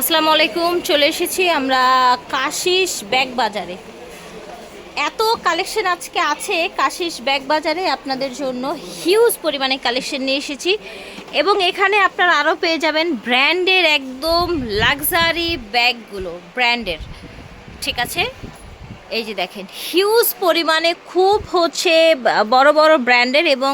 আসসালামু আলাইকুম, চলে এসেছি আমরা কাশিস ব্যাগ বাজারে। এত কালেকশন আজকে আছে কাশিস ব্যাগ বাজারে, আপনাদের জন্য হিউজ পরিমাণে কালেকশন নিয়ে এসেছি। এবং এখানে আপনারা আরও পেয়ে যাবেন ব্র্যান্ডের একদম লাক্সারি ব্যাগগুলো, ব্র্যান্ডের। ঠিক আছে? এই যে দেখেন, হিউজ পরিমাণে খুব হচ্ছে বড় বড় ব্র্যান্ডের এবং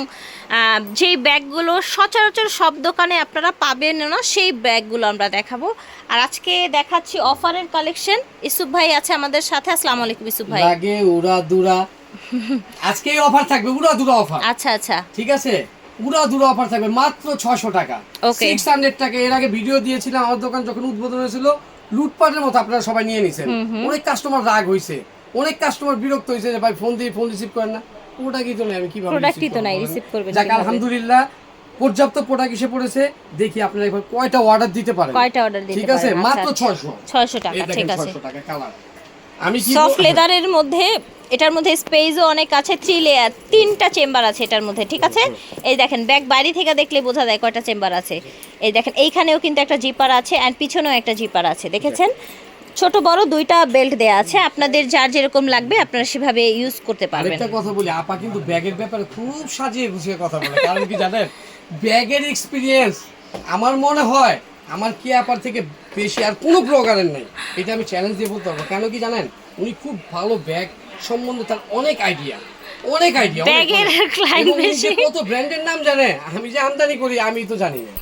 যেই ব্যাগগুলো সচরাচর সব দোকানে আপনারা পাবেন না সেই ব্যাগগুলো আমরা দেখাবো। আর আজকে দেখাচ্ছি অফারের কালেকশন। ইসুফ ভাই আছে আমাদের সাথে। আসসালামু আলাইকুম ইসুফ ভাই। লাগে উড়া দুরা। আজকে অফার থাকবে উড়া দুরা অফার। আচ্ছা আচ্ছা। ঠিক আছে? উড়া দুরা অফার থাকবে মাত্র ছশো টাকা. সিক্স হান্ড্রেড টাকা। এর আগে ভিডিও দিয়েছিলাম আমার দোকান যখন উদ্বোধন হয়েছিল লুটপাটের মতো আপনারা সবাই নিয়ে নিছেন। অনেক কাস্টমার রাগ হয়েছে অনেক কাস্টমার বিরক্ত হয়েছে যে ভাই ফোন দিয়ে ফোন রিসিভ করেন না। প্রোডাক্টই তো নেই আমি কীভাবে Product-ই তো নাই? করবেন যাক আলহামদুলিল্লাহ পর্যাপ্ত প্রোডাক্ট এসে পড়েছে। দেখি আপনারা এবার কয়টা অর্ডার দিতে পারেন। কয়টা order দিতে ঠিক আছে? মাত্র আচ্ছা, ছয়শো। 600 টাকা, ঠিক আছে। 600 টাকা কালার আমি কি সফট লেদারের মধ্যে এটার মধ্যে স্পেসও অনেক আছে থ্রি লেয়ার তিনটা চেম্বার আছে এটার মধ্যে ঠিক আছে? এই দেখেন ব্যাগ বাইরে থেকে দেখলে বোঝা যায় কয়টা চেম্বার আছে। এই দেখেন এইখানেও কিন্তু একটা জিপার আছে অ্যান্ড পিছনেও একটা জিপার আছে দেখেছেন? ছোট বড় দুইটা বেল্ট দেয়া আছে। আপনাদের যার যেরকম লাগবে আপনারা সেভাবে ইউজ করতে পারবেন। আরেকটা কথা বলি আপা কিন্তু ব্যাগের ব্যাপারে খুব সাজিয়ে গুছিয়ে কথা বলে। কারণ কি জানেন? ব্যাগের এক্সপিরিয়েন্স আমার মনে হয় আমার কি আপার থেকে বেশি আর কোনো ব্লগারের নেই। এটা আমি চ্যালেঞ্জ দিয়ে বলতে পারব। কেন কি জানেন? উনি খুব ভালো ব্যাগ সম্বন্ধে তার অনেক আইডিয়া অনেক আইডিয়া ব্যাগের client বেশি। কত ব্র্যান্ডের নাম জানে? আমি যে আমদানি করি আমি তো জানি না।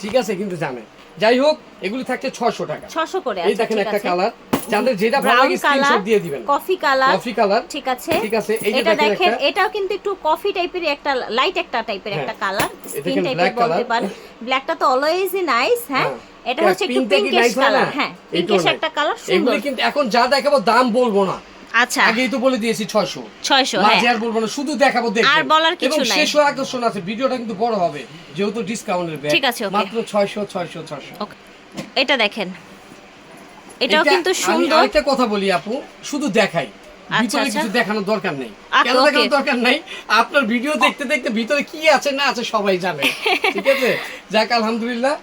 ঠিক আছে কিন্তু জানে। যাই হোক এগুলি থাকছে ছশো টাকা। ছশো করে এই আচ্ছা, দেখেন একটা কালার যাদের যেটা ভালো লাগে স্ক্রিনশট দিয়ে দিবেন। কফি কালার কফি কালার ঠিক আছে। ঠিক আছে, এই এটা দেখেন এটাও কিন্তু একটু কফি টাইপের একটা লাইট একটা টাইপের হ্যাঁ। একটা কালার স্কিন টাইপের বলতে। পারেন। ব্ল্যাকটা তো অলওয়েজই নাইস হ্যাঁ? হ্যাঁ। এটা হচ্ছে একটু পিঙ্কিশ হয়? কালার হ্যাঁ পিঙ্কিশ একটা কালার সুন্দর। এগুলি কিন্তু এখন যা দেখাবো দাম বলব না। আচ্ছা। আগেই তো বলে দিয়েছি ছয়শো। 600 মাঝে হ্যাঁ। আর বলব না শুধু দেখাবো দেখবেন আর বলার কিছু এবং নাই। শেষ হওয়ার আকর্ষণ আছে ভিডিওটা কিন্তু বড় হবে যেহেতু ডিসকাউন্টের ব্যাগ। ঠিক আছে, মাত্র ছয়শো ছয়শো ছয়শো। ওকে। এটা দেখেন। এটাও কিন্তু আমি সুন্দর। আরেকটা কথা বলি আপু শুধু দেখাই। আচ্ছা, ভিতরে আচ্ছা। কিছু দেখানোর দরকার নেই। আচ্ছা, কেন দেখানোর দরকার নাই? আপনার ভিডিও দেখতে দেখতে ভিতরে কি আছে না আছে সবাই জানে। ঠিক আছে? যাক আলহামদুলিল্লাহ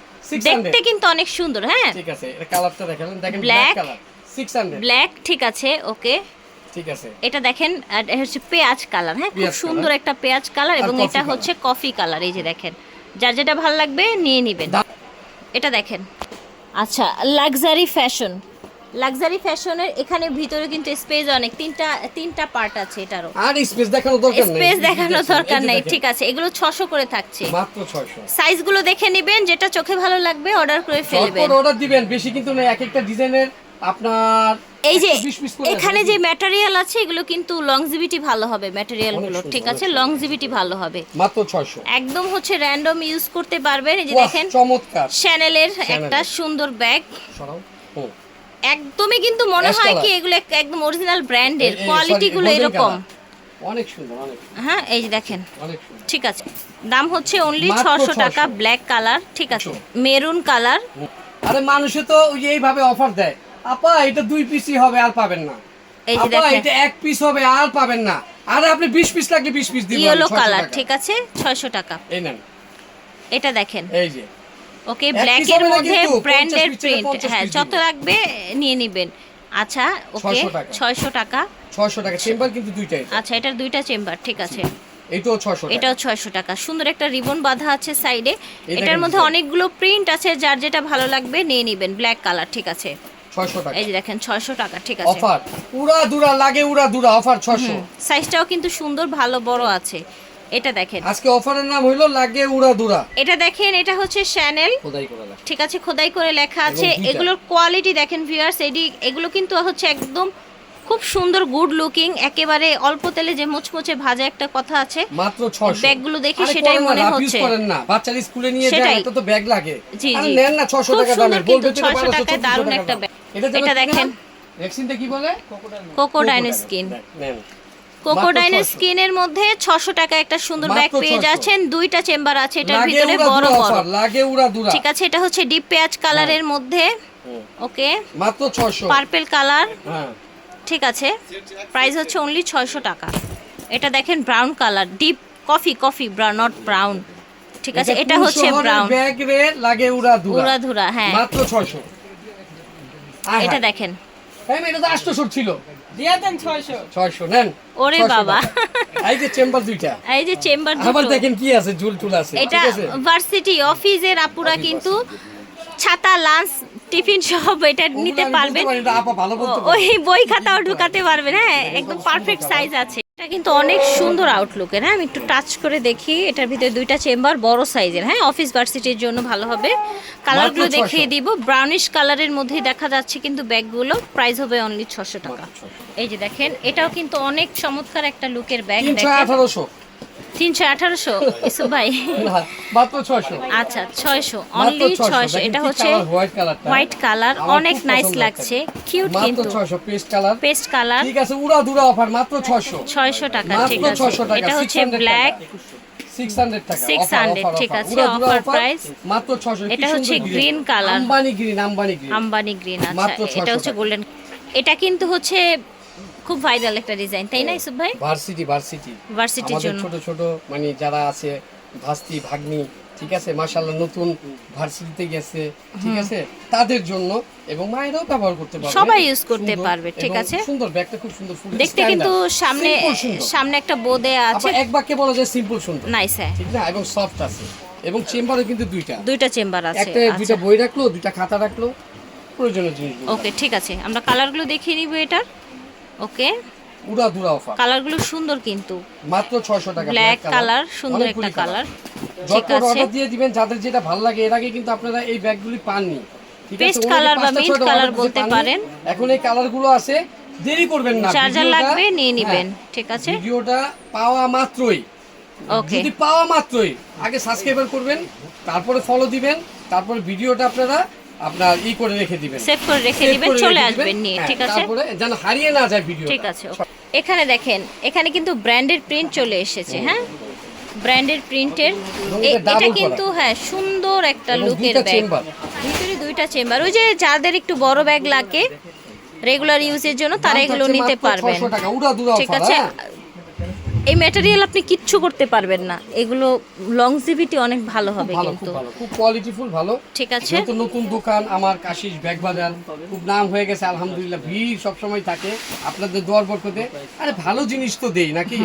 দেখতে কিন্তু অনেক সুন্দর হ্যাঁ। ঠিক আছে এটা কালারটা দেখালেন। দেখেন black colour six hundred black ঠিক আছে ওকে। ঠিক আছে। এটা দেখেন হচ্ছে পেঁয়াজ কালার হ্যাঁ? খুব সুন্দর একটা পেঁয়াজ কালার এবং এটা হচ্ছে কফি কালার এই যে দেখেন। যার যেটা ভালো লাগবে নিয়ে নেবেন। এটা দেখেন। আচ্ছা লাক্সারি ফ্যাশন লাক্সারি ফ্যাশনের এখানে ভিতরে কিন্তু স্পেস অনেক। তিনটা তিনটা পার্ট আছে এটারও। আর স্পেস দেখানোর দরকার নেই। স্পেস দেখেন, দরকার নেই। ঠিক আছে এগুলো ছশো করে থাকছে। মাত্র 600 সাইজগুলো দেখে নেবেন যেটা চোখে ভালো লাগবে অর্ডার করে ফেলবেন। অর্ডার দিবেন। বেশি কিন্তু না এক একটা ডিজাইনের আপনার এই যে 120 piece করে এখানে যে ম্যাটেরিয়াল আছে এগুলো কিন্তু লংজিভিটি ভালো হবে ম্যাটেরিয়ালগুলো ঠিক আছে। লংজিভিটি ভালো হবে। মাত্র 600 একদম হচ্ছে র্যান্ডম ইউজ করতে পারবেন। এই যে দেখেন চমৎকার। শ্যানেলের একটা সুন্দর ব্যাগ সরাও। একদমই কিন্তু মনে হয় কি এগুলো এক- একদম অরিজিনাল ব্র্যান্ডের কোয়ালিটি গুলো এরকম। অনেক সুন্দর অনেক হ্যাঁ এই যে দেখেন। ঠিক আছে। দাম হচ্ছে অনলি ছশো 600 টাকা ব্ল্যাক কালার ঠিক আছে। মেরুন কালার আরে মানুষে তো ওই এইভাবে অফার দেয়। আপা এটা দুই পিসই হবে আর পাবেন না। আপা এটা এক পিস হবে আর পাবেন না। আরে আপনি 20 পিস লাগলে 20 পিস দিবেন ইয়েলো কালার ঠিক আছে? ছয়শো টাকা। এই নেন। এটা দেখেন। এই যে। ওকে ব্ল্যাক এর মধ্যে ব্র্যান্ডের 50 piece থেকে প্রিন্ট হ্যাঁ যত লাগবে নিয়ে নেবেন। আচ্ছা ওকে 600 টাকা। ছয়শো টাকা। 600 টাকা চেম্বার কিন্তু দুইটাই আচ্ছা এটার দুইটা চেম্বার ঠিক আছে। এইটাও 600 টাকা। এটাও ছয়শো টাকা। সুন্দর একটা রিবন বাঁধা আছে সাইডে এটার মধ্যে অনেকগুলো প্রিন্ট আছে যার যেটা ভালো লাগবে নিয়ে নেবেন। ব্ল্যাক কালার ঠিক আছে। 600 টাকা। এই যে দেখেন ছয়শো টাকা ঠিক আছে। অফার। উড়া দুরা লাগে উড়া দুরা অফার 600 সাইজটাও কিন্তু সুন্দর ভালো বড় আছে। এটা দেখেন। আজকে অফারের নাম হলো লাগে উড়া দুরা। এটা দেখেন এটা হচ্ছে শ্যানেল খোদাই করে লেখা। ঠিক আছে খোদাই করে লেখা আছে। এগুলোর কোয়ালিটি দেখেন ভিউয়ার্স এডি এগুলো কিন্তু হচ্ছে একদম খুব সুন্দর গুড লুকিং একেবারে অল্প তেলে যে মুচমুচে ভাজা একটা কথা আছে মাত্র 600 ব্যাগগুলো দেখে সেটাই মনে হচ্ছে। করেন না। বাচ্চারা স্কুলে নিয়ে যায়। এটা তো ব্যাগ লাগে। জি, আরে। নেন না 600 টাকা দামের কিন্তু, তো 600 1200 টাকায় 1400 দারুণ একটা ব্যাগ। এটা দেখেন। ভ্যাকসিনটা কি বলে? কোকোডাইন স্কিন নেন। কোকোডাইনের 600 স্কিনের মধ্যে ছশো টাকা একটা সুন্দর ব্যাগ পেয়ে যাচ্ছেন। দুইটা চেম্বার আছে এটার ভিতরে বড় বড়। লাগে উড়া দুরা ঠিক আছে এটা হচ্ছে ডিপ পেঁয়াজ কালারের মধ্যে। ওকে মাত্র 600 পার্পেল কালার হ্যাঁ। ঠিক আছে। প্রাইস হচ্ছে অনলি ছয়শো টাকা। এটা দেখেন brown colour deep coffee coffee brown not brown ঠিক আছে এটা হচ্ছে ব্রাউন ব্যাগ রে লাগে উড়া দুরা উড়াধুরা হ্যাঁ। মাত্র 600 এটা দেখেন। হ্যাঁ এটা তো আটশোশোর ছিল। দিয়ে দেন ছয়শো। ছয়শো নেন। ওরে বাবা। এই যে চেম্বার দুইটা। এই যে চেম্বার আবার দেখেন কি আছে ঝুল টুল আছে? এটা ভার্সিটি অফিসের আপুরা কিন্তু ছাতা লাঞ্চ টিফিন সব এটা নিতে পারবেন। ওই বই খাতাও ঢুকাতে পারবেন হ্যাঁ একদম পারফেক্ট সাইজ আছে। এটা কিন্তু অনেক সুন্দর আউটলুকের হ্যাঁ আমি একটু টাচ করে দেখি এটার ভিতরে দুইটা চেম্বার বড় সাইজের হ্যাঁ অফিস ভার্সিটির জন্য ভালো হবে। কালারগুলো মাত্র 600 দেখিয়ে দিব ব্রাউনিশ কালারের মধ্যে দেখা যাচ্ছে কিন্তু ব্যাগগুলো প্রাইস হবে অনলি ছশো টাকা। এই যে দেখেন এটাও কিন্তু অনেক চমৎকার একটা লুকের ব্যাগ দেখেন। তিনশো আঠারোশো? ইসু ভাই? আচ্ছা ছয়শো। অনলি ছয়শো। এটা হচ্ছে। হোয়াইট কালার অনেক নাইস লাগছে। কিউট কিন্তু। পেস্ট কালার ঠিক আছে উড়া দুরা অফার মাত্র ছয়শো। ছয়শো টাকা ঠিক আছে। এটা হচ্ছে ব্ল্যাক সিক্স হান্ড্রেড টাকা 600 offer, offer, ঠিক আছে। মাত্র ছয়শো। এটা হচ্ছে color। Ambani green Ambani green Ambani green আচ্ছা। এটা হচ্ছে। গোল্ডেন এটা কিন্তু হচ্ছে খুব ভাইরাল একটা ডিজাইন তাই না ইসুফ ভাই? ভার্সিটি ভার্সিটি ভার্সিটির জন্য। ছোট ছোট মানে যারা আছে ভাস্তি ভাগ্নি ঠিক আছে? মাশাআল্লাহ নতুন ভার্সিটিতে গেছে ঠিক আছে? তাদের জন্য এবং মায়েরাও ব্যবহার করতে পারবে। সবাই use করতে পারবে, ঠিক আছে? সুন্দর ব্যাগটা খুব সুন্দর ফুল। দেখতে কিন্তু সামনে সামনে একটা বোদে আছে। এক বাক্যে বলা যায় সিম্পল সুন্দর। নাইস হ্যাঁ। ঠিক না? এবং সফট আছে। এবং চেম্বারে কিন্তু দুইটা। দুইটা চেম্বার আছে। একটা দুইটা বই রাখল দুইটা খাতা রাখল। প্রয়োজনীয় জিনিস ওকে ঠিক আছে। আমরা কালারগুলো দেখিয়ে নিব এটার। ওকে? উড়া দুরা অফার। কালারগুলো সুন্দর কিন্তু। মাত্র 600 টাকা ব্ল্যাক কালার সুন্দর একটা কালার ঠিক আছে। অর্ডার দিয়ে দিবেন যাদের যেটা ভালো লাগে এর আগে কিন্তু আপনারা এই ব্যাগগুলি পাননি। অনেকে colour বা order দিতে বলতে পারেন। এখন এই কালারগুলো আছে দেরি করবেন না। চার্জার লাগবে নিয়ে নিবেন হ্যাঁ, ঠিক আছে? ভিডিওটা পাওয়া মাত্রই। ওকে। যদি পাওয়া মাত্রই আগে সাবস্ক্রাইবার করবেন তারপরে ফলো দিবেন তারপরে ভিডিওটা আপনারা আপনার ই করে রেখে দিবেন। সেভ করে রেখে দিবেন চলে আসবেন নিয়ে হ্যাঁ, ঠিক আছে? তারপরে যেন হারিয়ে না যায় ভিডিও ঠিক আছে এখানে দেখেন এখানে কিন্তু ব্র্যান্ডের প্রিন্ট চলে এসেছে হ্যাঁ? ব্র্যান্ডের প্রিন্টের এটা কিন্তু হ্যাঁ সুন্দর একটা লুকের ব্যাগ ভিতরে দুইটা চেম্বার ওই যে যাদের একটু বড় ব্যাগ লাগে রেগুলার ইউজের জন্য তারা এগুলো নিতে পারবেন। ঠিক আছে? হ্যাঁ। এই ম্যাটেরিয়াল আপনি কিচ্ছু করতে পারবেন না। এগুলো লংজিভিটি অনেক ভালো হবে কিন্তু। খুব কোয়ালিটিফুল ভালো। ঠিক আছে। যেহেতু নতুন দোকান আমার কাশিস ব্যাগ বাজার খুব নাম হয়ে গেছে আলহামদুলিল্লাহ ভিড় সবসময় থাকে আপনাদের দোয়ার বরকতে। আরে ভালো জিনিস তো দেই নাকি?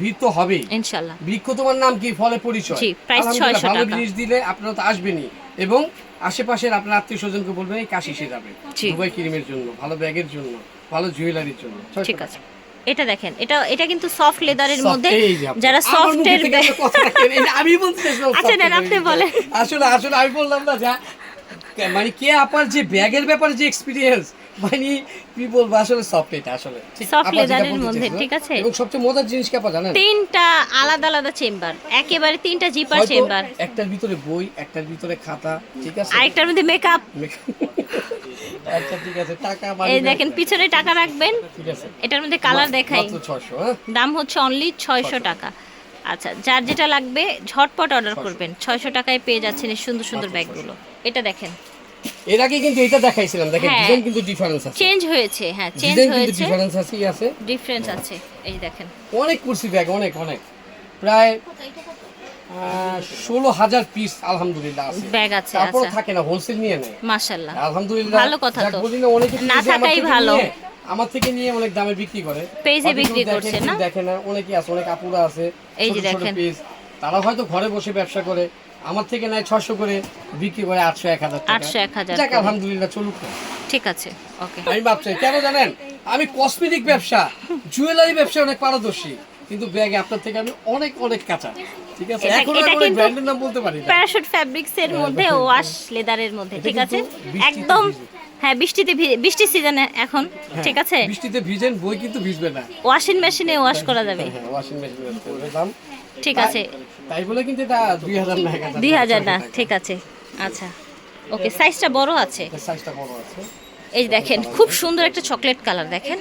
ভিড় তো হবেই। ইনশাল্লাহ। বৃক্ষ তোমার নাম কি? ফলে পরিচয়? জি, আলহামদুলিল্লাহ, 600 ভালো জিনিস দিলে আপনারা তো আসবেনই। এবং আশেপাশের আপনার আত্মীয় স্বজনকে বলবেন এই কাশিসে যাবে। দুবাই ক্রিমের জন্য ভালো ব্যাগের জন্য ভালো জুয়েলারির জন্য। ঠিক আছে। এটা দেখেন এটা এটা কিন্তু সফট লেদারের মধ্যে। যারা সফট এর আমি বলতে আচ্ছা, soft আপনি বলেন। আসলে আসলে আমি বললাম না যা মানে কে আপনার যে ব্যাগের ব্যাপারে যে এক্সপিরিয়েন্স মানে কি বলব আসলে সফট এটা আসলে। মধ্যে, ঠিক আছে? এবং সবচেয়ে মজার জিনিস কি আপা জানেন? তিনটা আলাদা আলাদা চেম্বার একেবারে তিনটা জিপার চেম্বার একটার ভিতরে বই একটার ভিতরে খাতা ঠিক আছে? আরেকটার মধ্যে মেকআপ আচ্ছা ঠিক আছে টাকা এই দেখেন পিছনে টাকা রাখবেন। ঠিক আছে। এটার মধ্যে কালার দেখাই। 600 হ্যাঁ? দাম হচ্ছে অনলি ছয়শো টাকা। আচ্ছা যার যেটা লাগবে ঝটপট অর্ডার করবেন। ছয়শো টাকায় পেয়ে যাচ্ছেন এই সুন্দর সুন্দর ব্যাগগুলো এটা দেখেন। এর আগে কিন্তু এটা দেখাইছিলাম দেখেন হ্যাঁ। ডিজাইন কিন্তু ডিফারেন্স আছে। চেঞ্জ হয়েছে হ্যাঁ চেঞ্জ ডিজাইন কিন্তু ডিফারেন্স আছে ই আছে। ডিফারেন্স আছে এই দেখেন। অনেক কুরসি ব্যাগ অনেক অনেক। প্রায় ষোলো হাজার পিস আলহামদুলিল্লাহ আছে। ব্যাগ আছে তারপর আচ্ছা। থাকে না হোলসেল নিয়ে নেয়। আলহামদুলিল্লাহ ভালো কথা তো। বলি না অনেকে না আমার থাকাই থেকে ভালো। নিয়ে- আমার থেকে নিয়ে অনেক দামে বিক্রি করে। পেজে বিক্রি করছে না? দেখে না অনেকে আছে অনেক আপুরা আছে এই যে দেখেন। তারা হয়তো ঘরে বসে ব্যবসা করে। আমার থেকে নেয় ছশো করে বিক্রি করে আটশো এক হাজার টাকা। 800, 1000 যাক আলহামদুলিল্লাহ চলুক। ঠিক আছে ওকে। আমি ভাবছি কেন জানেন? আমি কসমেটিক ব্যবসা জুয়েলারি ব্যবসা অনেক পারদর্শী কিন্তু ব্যাগে আপনার থেকে আমি অনেক অনেক কাঁচা। ঠিক আছে? এখন আমি ব্র্যান্ডের নাম বলতে পারি না। প্যারাশুট ফ্যাব্রিক্স এর মধ্যে ওয়াশ লেদারের মধ্যে ঠিক আছে? একদম হ্যাঁ বৃষ্টিতে বৃষ্টির সিজনে এখন হ্যাঁ, ঠিক আছে? বৃষ্টিতে ভিজেন বই কিন্তু ভিজবে না। ওয়াশিং মেশিনে ওয়াশ করা যাবে। হ্যাঁ ওয়াশিং মেশিন দাম ঠিক আছে। তাই বলে কিন্তু এটা দুই হাজার না ঠিক আছে। আচ্ছা। ওকে সাইজটা বড় আছে? সাইজটা বড় আছে। এই দেখেন খুব সুন্দর একটা চকলেট কালার দেখেন।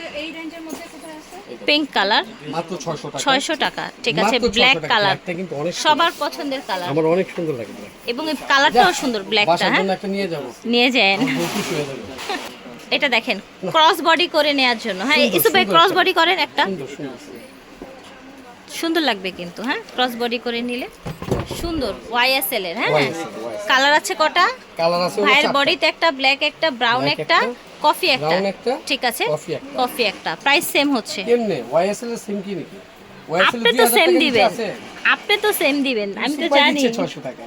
পিঙ্ক কালার মাত্র ছয়শো টাকা। ছয়শো টাকা ঠিক আছে ব্ল্যাক কালার কিন্তু অনেক সবার পছন্দের কালার আমার অনেক সুন্দর লাগে এবং এই কালারটাও সুন্দর ব্ল্যাকটা হ্যাঁ? একটা নিয়ে যাব। নিয়ে যান। এটা দেখেন ক্রস বডি করে নেওয়ার জন্য। হ্যাঁ সুন্দর, ইসু ভাই ক্রস বডি করেন একটা। সুন্দর লাগবে কিন্তু হ্যাঁ? ক্রস বডি করে নিলে। সুন্দর ওয়াইএসএল এর হ্যাঁ? কালার আছে কটা? কালার আছে ভাইয়ের বডিতে একটা ব্ল্যাক একটা ব্রাউন একটা কফি একটা। ঠিক আছে। কফি একটা। প্রাইস সেম হচ্ছে। কেমনে? ওয়াইএসএল এর সেম কি নাকি? আপনি তো সেম দিবেন। আপনি তো সেম দিবেন আমি তো জানি। 600 টাকা।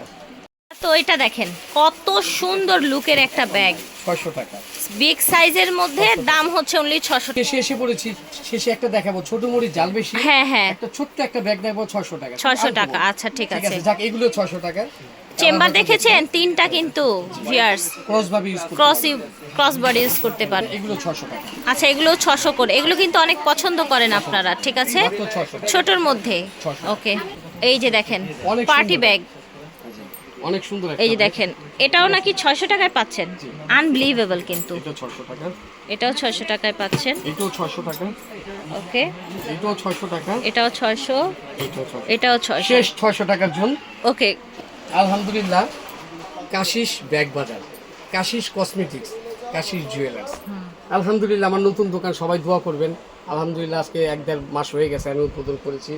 তো এটা দেখেন কত সুন্দর লুকের একটা ব্যাগ। 600 টাকা। বিগ সাইজের মধ্যে দাম হচ্ছে অনলি ছশো শেষে এসে পড়েছি শেষে একটা দেখাবো ছোট মুড়ি জাল বেশি। হ্যাঁ হ্যাঁ। একটা ছোট্ট একটা ব্যাগ দেখাবো 600 টাকা। 600 টাকা, আচ্ছা, ঠিক আছে। যাক এগুলো 600 টাকা। চেম্বার দেখেছেন? তিনটা কিন্তু ভিয়ার্স ক্রস ভাবে ইউজ করতে ক্রস ক্রস বডি ইউজ করতে পারেন এগুলো 600 টাকা। আচ্ছা এগুলো ছশো করে। এগুলো কিন্তু অনেক পছন্দ করেন আপনারা ঠিক আছে? 600 ছোটর মধ্যে। ওকে এই যে দেখেন পার্টি ব্যাগ অনেক সুন্দর এই যে দেখেন এটাও নাকি ছয়শো টাকায় পাচ্ছেন। আনবিলিভেবল কিন্তু। এটা 600 টাকা। এটাও ছয়শো টাকায় পাচ্ছেন। এটাও 600 টাকা। ওকে। এটাও 600 টাকা। এটাও ছয়শো। এটাও 600 এটাও ছয়শো। শেষ 600 টাকার জন্য ওকে। আলহামদুলিল্লাহ কাশিস ব্যাগ বাজার কাশিস কসমেটিক্স কাশিস জুয়েলার্স আলহামদুলিল্লাহ আমার নতুন দোকান সবাই দোয়া করবেন। আলহামদুলিল্লাহ আজকে এক দেড় মাস হয়ে গেছে আমি উদ্বোধন করেছি।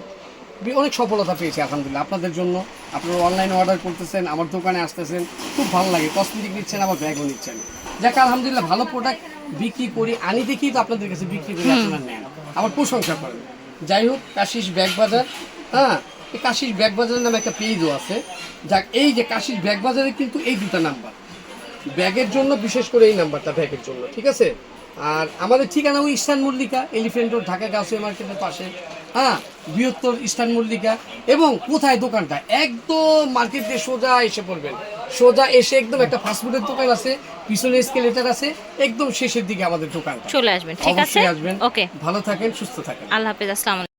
অনেক সফলতা পেয়েছি আলহামদুলিল্লাহ। আপনাদের জন্য আপনারা অনলাইনে অর্ডার করতেছেন আমার দোকানে আসতেছেন খুব ভালো লাগে। কসমেটিক নিচ্ছেন আবার ব্যাগও নিচ্ছেন। যাক আলহামদুলিল্লাহ ভালো প্রোডাক্ট বিক্রি করি আনি দেখি তো আপনাদের কাছে বিক্রি করে আপনারা নেন। আমার প্রশংসা করেন। যাই হোক কাশিস ব্যাগ বাজার হ্যাঁ এই কাশিস ব্যাগ বাজারের নামে একটা পেজও আছে। যাক এই যে কাশিস ব্যাগ বাজারে কিন্তু এই দুটা নাম্বার ব্যাগের জন্য বিশেষ করে এই নাম্বারটা ব্যাগের জন্য ঠিক আছে? আর আমাদের ঠিকানা ওই Eastern Mallika Elephant Road Dhaka Gausia মার্কেটের পাশে। হ্যাঁ বৃহত্তর ইস্টার্ন মল্লিকা এবং কোথায় দোকানটা? একদম মার্কেট দিয়ে সোজা এসে পড়বেন। সোজা এসে একদম একটা ফাস্টফুডের দোকান আছে পিছনে স্কেলেটার আছে একদম শেষের দিকে আমাদের দোকান। চলে আসবেন ঠিক আছে? আসবেন। ওকে ভালো থাকেন সুস্থ থাকেন। আল্লাহ হাফেজ আসসালাম